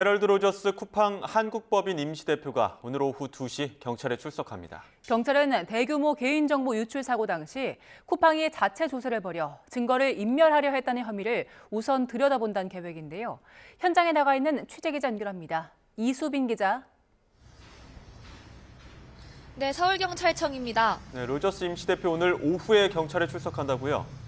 헤럴드 로저스 쿠팡 한국법인 임시대표가 오늘 오후 2시 경찰에 출석합니다. 경찰은 대규모 개인정보 유출 사고 당시 쿠팡이 자체 조사를 벌여 증거를 인멸하려 했다는 혐의를 우선 들여다본다는 계획인데요. 현장에 나가 있는 취재기자 연결합니다. 이수빈 기자. 네, 서울경찰청입니다. 네, 로저스 임시대표 오늘 오후에 경찰에 출석한다고요?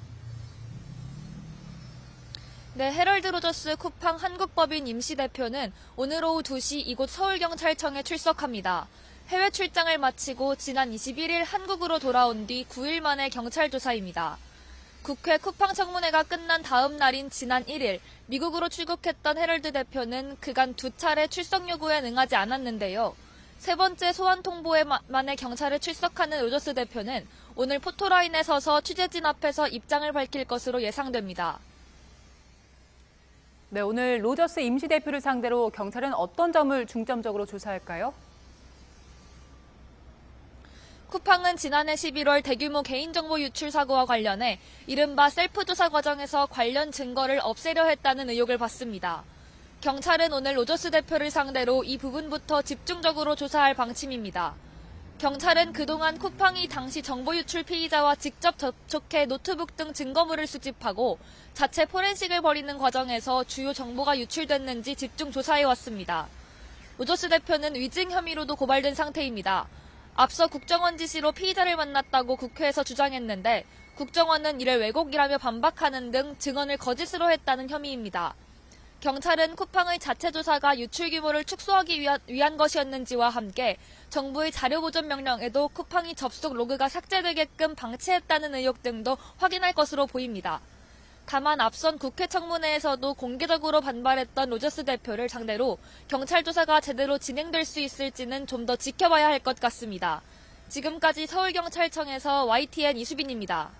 네, 헤럴드 로저스 쿠팡 한국법인 임시대표는 오늘 오후 2시 이곳 서울경찰청에 출석합니다. 해외 출장을 마치고 지난 21일 한국으로 돌아온 뒤 9일 만에 경찰 조사입니다. 국회 쿠팡 청문회가 끝난 다음 날인 지난 1일 미국으로 출국했던 헤럴드 대표는 그간 두 차례 출석 요구에 응하지 않았는데요. 세 번째 소환 통보에 마- 만에 경찰에 출석하는 로저스 대표는 오늘 포토라인에 서서 취재진 앞에서 입장을 밝힐 것으로 예상됩니다. 네, 오늘 로저스 임시대표를 상대로 경찰은 어떤 점을 중점적으로 조사할까요? 쿠팡은 지난해 11월 대규모 개인정보 유출 사고와 관련해 이른바 셀프 조사 과정에서 관련 증거를 없애려 했다는 의혹을 받습니다. 경찰은 오늘 로저스 대표를 상대로 이 부분부터 집중적으로 조사할 방침입니다. 경찰은 그동안 쿠팡이 당시 정보 유출 피의자와 직접 접촉해 노트북 등 증거물을 수집하고 자체 포렌식을 벌이는 과정에서 주요 정보가 유출됐는지 집중 조사해 왔습니다. 로저스 대표는 위증 혐의로도 고발된 상태입니다. 앞서 국정원 지시로 피의자를 만났다고 국회에서 주장했는데 국정원은 이를 왜곡이라며 반박하는 등 증언을 거짓으로 했다는 혐의입니다. 경찰은 쿠팡의 자체 조사가 유출 규모를 축소하기 위한, 위한 것이었는지와 함께 정부의 자료 보존 명령에도 쿠팡이 접속 로그가 삭제되게끔 방치했다는 의혹 등도 확인할 것으로 보입니다. 다만 앞선 국회 청문회에서도 공개적으로 반발했던 로저스 대표를 상대로 경찰 조사가 제대로 진행될 수 있을지는 좀 더 지켜봐야 할 것 같습니다. 지금까지 서울경찰청에서 YTN 이수빈입니다.